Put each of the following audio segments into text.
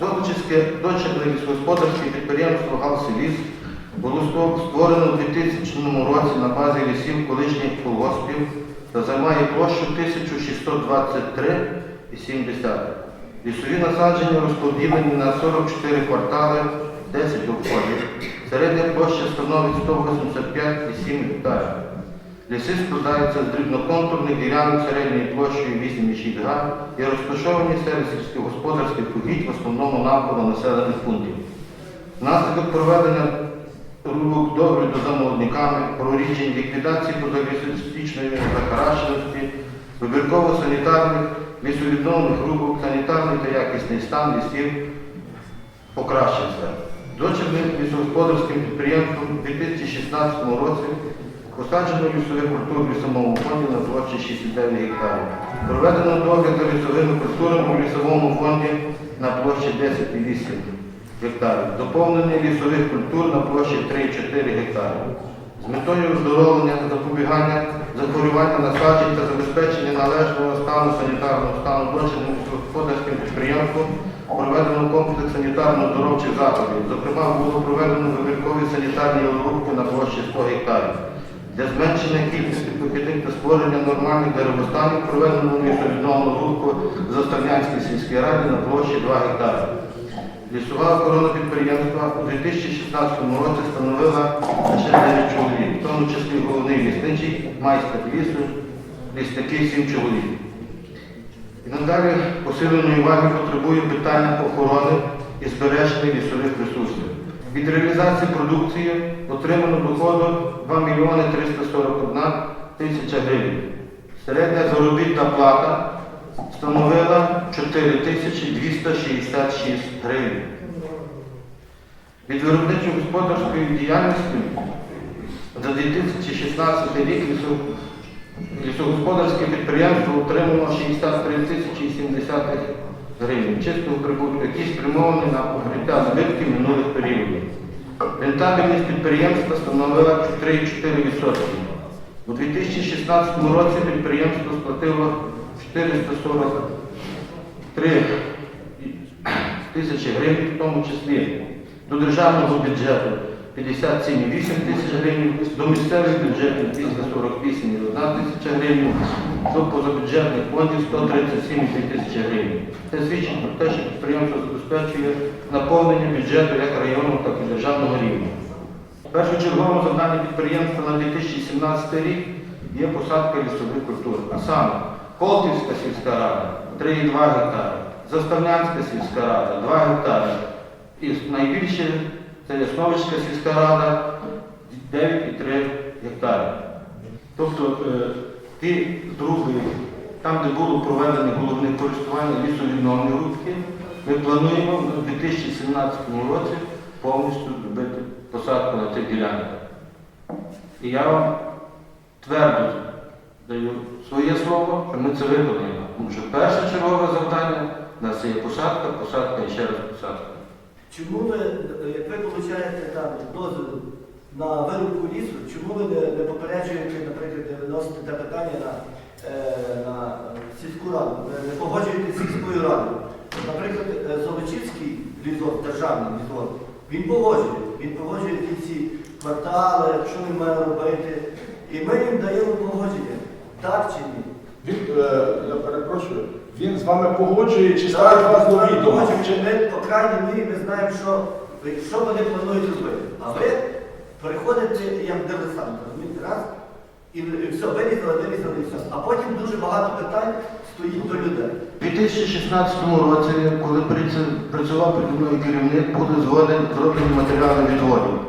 Золочівське дочерне лісогосподарське підприємство «Галсиліс» було створено у 2000 році на базі лісів колишніх колгоспів та займає площу 1623,7. Лісові насадження розподілені на 44 квартали, 10 обходів. Середня площа становить 185,7 гектарів. Ліси складаються з дрібноконтурних ділянок середньою площею 8,6 га і розташовані серед сільськогосподарських угідь в основному навколо населених пунктів. Внаслідок проведення рубок догляду за молодниками, проріджень, ліквідації позалісистичної захарашеності, вибірково-санітарних, лісовідновних рубок, санітарний та якісний стан лісів покращився. Дочерним лісогосподарським підприємством у 2016 році посаджено лісових культур в лісовому фонді на площі 69 гектарів. Проведено догляд за лісовими культурами у лісовому фонді на площі 10,8 гектарів. Доповнення лісових культур на площі 3,4 гектари. З метою оздоровлення та запобігання захворювання насаджень та забезпечення належного стану санітарного стану дочерним господарським підприємством проведено комплекс санітарно-здоровчих заходів. Зокрема, було проведено вибіркові санітарні рубки на площі 100 гектарів. Для зменшення кількості похідних та створення нормальних деревостанів проведено лісовідновну рубку в Заставнянській сільській раді на площі 2 гектари. Лісова охорона підприємства у 2016 році становила лише 9 чоловік, в тому числі головний лісничий, майстер лісу, лісники 7 чоловік. І надалі посиленої уваги потребує питання охорони і збереження лісових ресурсів. Від реалізації продукції отримано доходу 2 мільйони 341 тисяча гривень. Середня заробітна плата становила 4266 гривень. Від виробничо-господарської діяльності за 2016 рік лісо- лісогосподарське підприємство отримало 63 тисячі 70 гривень чистого прибутку, який спрямований на покриття збитків минулих періодів. Рентабельність підприємства становила 3,4%. У 2016 році підприємство сплатило 443 тисячі гривень, в тому числі до державного бюджету 57,8 тисяч гривень, до місцевих бюджетів 248,1 тисяча гривень, до позабюджетних фондів 137,2 тисячі гривень. Це свідчить про те, що підприємство забезпечує наповнення бюджету як районного, так і державного рівня. Першочерговим завданням підприємства на 2017 рік є посадка лісових культур, а саме Колтівська сільська рада 3,2 гектари, Заставнянська сільська рада 2 гектари. І найбільше це Ясновицька сільська рада 9,3 гектари. Тобто ті други, там, де було проведено головне користування лісовідновні рубки, ми плануємо в 2017 році повністю зробити посадку на цих ділянках. І я вам твердо даю своє слово, що ми це виконуємо. Тому що перше чергове завдання у нас є посадка, посадка і ще раз посадка. Чому ви, як ви получаєте там дозвіл на вирубку лісу, чому ви не, не попереджуєте, наприклад, не виносите те питання на, е, на сільську раду, не, не погоджуєте з сільською радою? Наприклад, е, Золочівський лізон, державний лізон, він погоджує, він погоджує ті всі квартали, що він має робити, і ми їм даємо погодження, так чи ні? Він, е, я перепрошую, він з вами погоджує чи ставить вас до відома? Ми, по крайній мірі, ми знаємо, що, що вони планують робити. А ви приходите як диверсант, розумієте, раз, і все, вирізали, вирізали, і все. А потім дуже багато питань стоїть до людей. У 2016 році, коли працював переді мною керівник, були згоден зроблені матеріали відводів.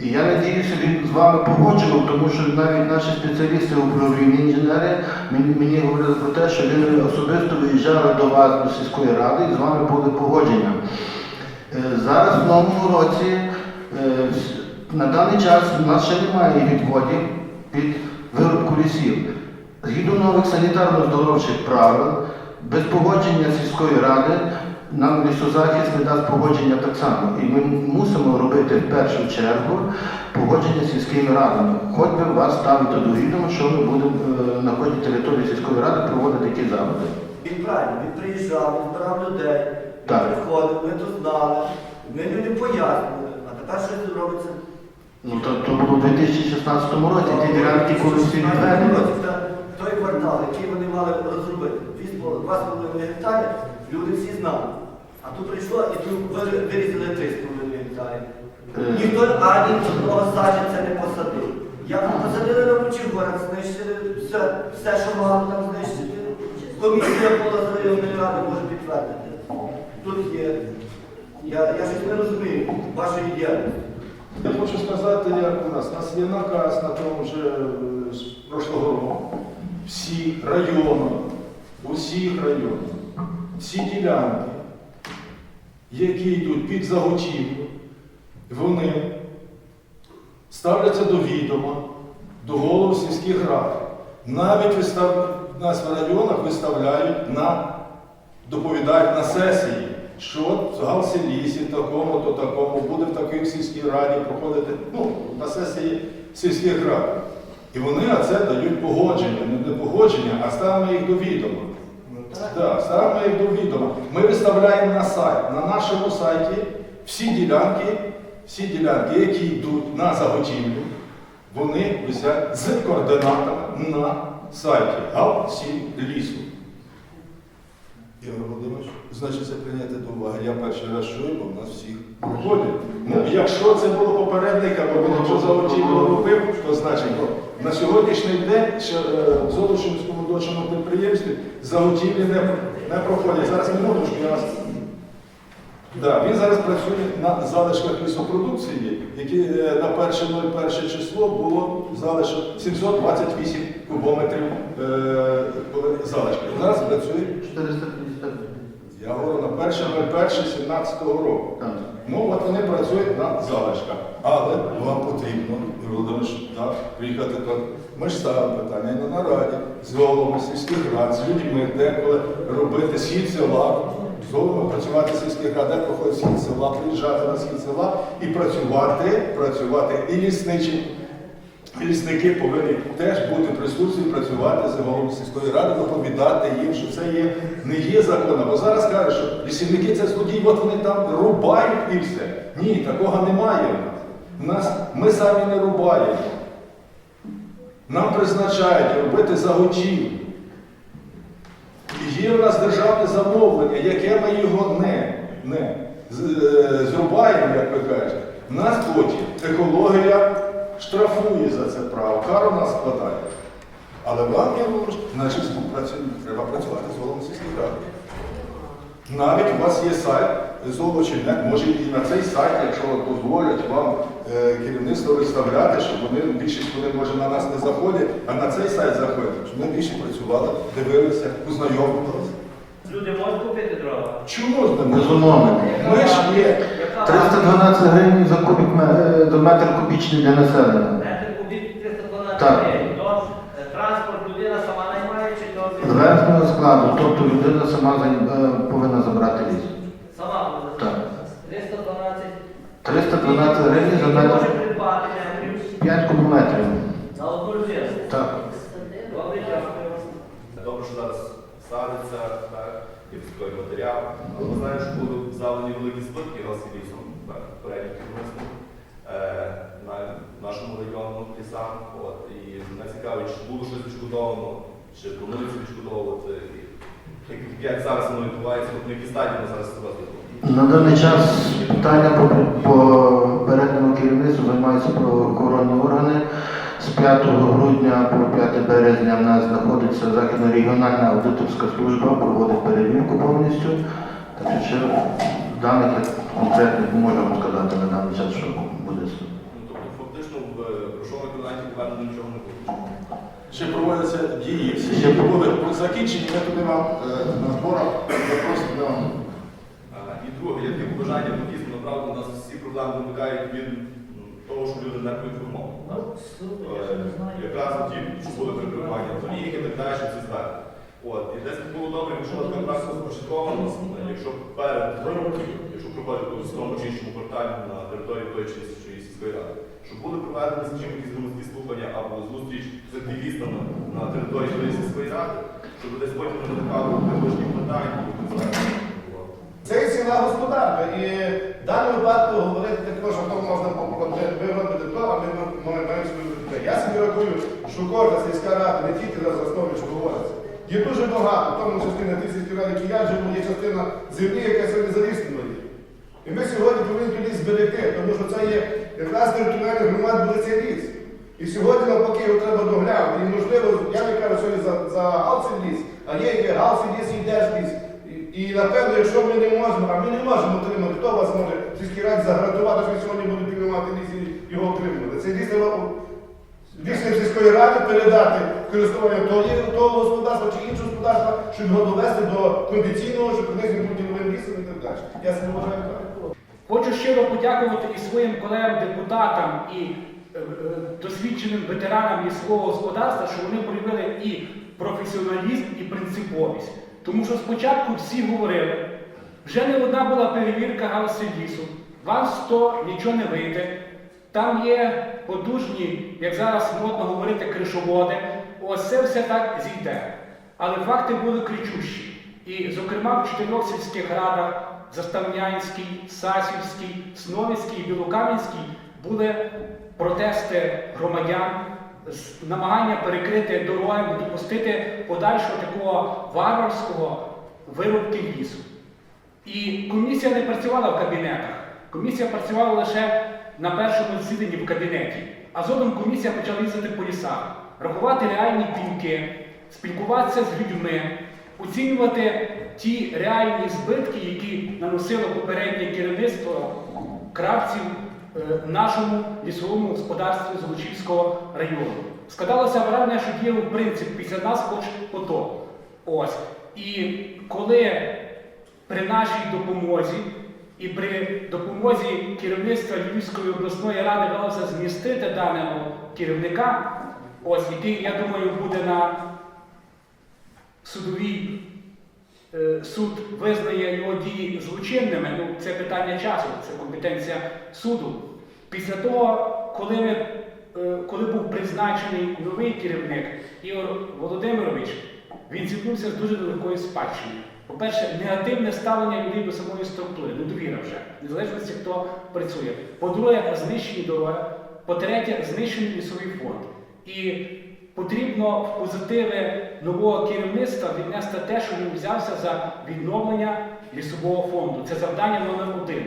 І я надіюся, він з вами погоджував, тому що навіть наші спеціалісти управління інженери мені, мені говорили про те, що вони особисто виїжджали до вас, до сільської ради, і з вами були погодження. Е, Зараз в новому році, е, на даний час у нас ще немає відводів під вирубку лісів. Згідно нових санітарно-здоровчих правил, без погодження сільської ради нам лісозахист не дасть погодження так само. І ми мусимо робити в першу чергу погодження з сільськими радами. Хоч би вас ставити до відома, що ми будемо е, на ході території сільської ради проводити ті заходи. Він правильно, він приїжджав, він збирав людей, він приходив, ми то знали, ми людям пояснили, а тепер що тут робиться? Ну то, то було в 2016 році, ті ділянки були всі відведені. Той квартал, який вони мали розробити, 2,5 гектари, люди всі знали. А тут прийшло і тут вирізали 3,5 гектари. Е. Ніхто ані одного саджанця не посадив. Як ми посадили на Кучугорах, знищили все, все, що мали там знищити. Комісія була з районної ради може підтвердити. Тут є. Я, я щось не розумію вашої діяльності. Я хочу сказати, як у нас. У нас є наказ на тому вже е, з прошлого року. Всі райони, усіх районах, всі ділянки, які йдуть під заготівлю, вони ставляться до відома, до голов сільських рад. Навіть вистав... нас в районах виставляють на доповідають на сесії, що в Галселісі такому то такому буде в такій сільській раді проходити ну, на сесії сільських рад. І вони це дають погодження, не погодження, а ставимо їх до відома. Так, ставимо їх до відома. Ми виставляємо на сайт. На нашому сайті всі ділянки, всі ділянки, які йдуть на заготівлю, вони висять з координатами на сайті Галсілісу. Ігор Володимирович, значить це прийняти до уваги. Я перший раз чую, бо в нас всіх Виходить. Ну, якщо це було попередника, бо він якщо заготівлю робив, то значить на сьогоднішній день ще е, в Золочинському дочому підприємстві заготівлі не, не проходять. Зараз минуточку я вас. Да, він зараз працює на залишках лісопродукції, які е, на 1.01 число було залишок 728 кубометрів е, залишки. Зараз працює, 450. Я говорю, на 1.01.17 року. Так. Ну, от вони працюють на залишках. Але вам потрібно, так, приїхати тут. Ми ж ставимо питання і на нараді з головами сільських рад, з людьми, деколи робити схід села, з головами працювати в сільських рад, де проходить схід села, приїжджати на схід села і працювати, працювати і лісничі. Лісники повинні теж бути присутні, працювати з головами сільської ради, доповідати їм, що це є, не є законом. Бо зараз кажуть, що лісівники це злодії, от вони там рубають і все. Ні, такого немає. У нас ми самі не рубаємо. Нам призначають робити заготівлю. І є в нас державне замовлення, яке ми його не, не е, зрубаємо, як ви кажете. В нас потім екологія штрафує за це право, кару нас складає. Але вам, я говорю, значить, співпрацю- треба працювати з головом сільських рад. Навіть у вас є сайт Золочівняк, може і на цей сайт, якщо дозволять вам е, керівництво виставляти, щоб вони більшість вони може на нас не заходять, а на цей сайт заходять, щоб ми більше працювали, дивилися, познайомилися. Люди можуть купити дрова? Чому ж не Безумовно. Ми ж є. 312 гривень за кубік е, до метр кубічний для населення. Метр кубів 312 гривень. То е, транспорт людина сама наймає чи то З верхнього складу, тобто людина сама е, повинна забрати ліс. сама може Так. 312 312 гривень за метр придбати 5 кубометрів. на одну людину. Так. Добре, дякую. Добре, що зараз садиться так, і військовий матеріал. Але ми знаємо, що були завдані великі збитки лісом, передніх е, на нашому району лісам. От, і мене цікавить, чи було щось відшкодовано, чи планується відшкодовувати. Як, зараз воно відбувається, на якій стадії ми зараз розвитку? На даний час питання по, по передньому керівництву займаються правоохоронні органи. З 5 грудня по 5 березня в нас знаходиться Західно-регіональна аудиторська служба, проводить перевірку повністю. Так що ще даних конкретних можемо сказати на даний час, що буде. Ну, тобто фактично в грошовому еквіваленті повернено нічого не буде. Ще проводяться дії, всі Ще були закінчені, ми туди вам е, на зборах запросимо вам. І друге, таке побажання, бо дійсно направду у нас всі проблеми виникають від того, що люди не поінформовані. Ну, Е, не. Якраз ті, що були перебування доріг і так далі, ці здатні. От, і десь було добре, якщо така практика започаткована, якщо перед, якщо проходить у тому чи іншому кварталі на території тої чи іншої сільської ради, щоб були проведені, скажімо, якісь громадські слухання або зустріч з активістами на території тої сільської ради, щоб десь потім не виникало такожні питань, і увагу. Це є ціна господарка. І в даному випадку що то можна попробувати, ви робите то, а ми маємо свою робити. Я собі рахую, що кожна сільська рада не тільки на основі, що говориться. Є дуже багато, в тому частина тих сільських рад, які я живу, є частина землі, яка сьогодні заліснена є. І ми сьогодні повинні тоді зберегти, тому що це є якраз територіальний громад буде цей ліс. І сьогодні навпаки його треба доглянути. І можливо, я не кажу сьогодні за, за галсий ліс, а є галсий ліс і держліс. І, напевно, якщо ми не можемо, а ми не можемо отримати, хто вас може в сільській раді загратувати, що сьогодні буде піднімати ліс і його отримувати. Це ліс рішення сільської ради передати користування того, того господарства чи іншого господарства, щоб його довести до кондиційного, щоб принести новим лісом і так далі. Я це вважаю так. Хочу щиро подякувати і своїм колегам-депутатам, і е, е, досвідченим ветеранам лісового господарства, що вони проявили і професіоналізм, і принциповість. Тому що спочатку всі говорили, вже не одна була перевірка галси лісу, вам з того нічого не вийде. Там є подужні, як зараз модно говорити, кришоводи. Ось це все так зійде. Але факти були кричущі. І, зокрема, в чотирьох сільських радах Заставнянській, Сасівській, Сновицькій і Білокам'янській були протести громадян, намагання перекрити дороги, допустити подальшого такого варварського вирубки лісу. І комісія не працювала в кабінетах. Комісія працювала лише на першому засіданні в кабінеті. А згодом комісія почала їздити по лісах, рахувати реальні пінки, спілкуватися з людьми, оцінювати ті реальні збитки, які наносило попереднє керівництво кравців е, нашому лісовому господарстві Золочівського району. Складалося враження, що діяв принцип після нас хоч потоп. Ось. І коли при нашій допомозі і при допомозі керівництва Львівської обласної ради вдалося змістити даного керівника, ось який, я думаю, буде на судовій е, суд визнає його дії злочинними. Ну, це питання часу, це компетенція суду. Після того, коли, е, коли був призначений новий керівник Ігор Володимирович, він зіткнувся з дуже великою спадщиною. По-перше, негативне ставлення людей до самої структури, недовіра вже, незалежності хто працює. По-друге, знищені дороги. По-третє, знищений лісовий фонд. І потрібно в позитиви нового керівництва віднести те, що він взявся за відновлення лісового фонду. Це завдання номер один.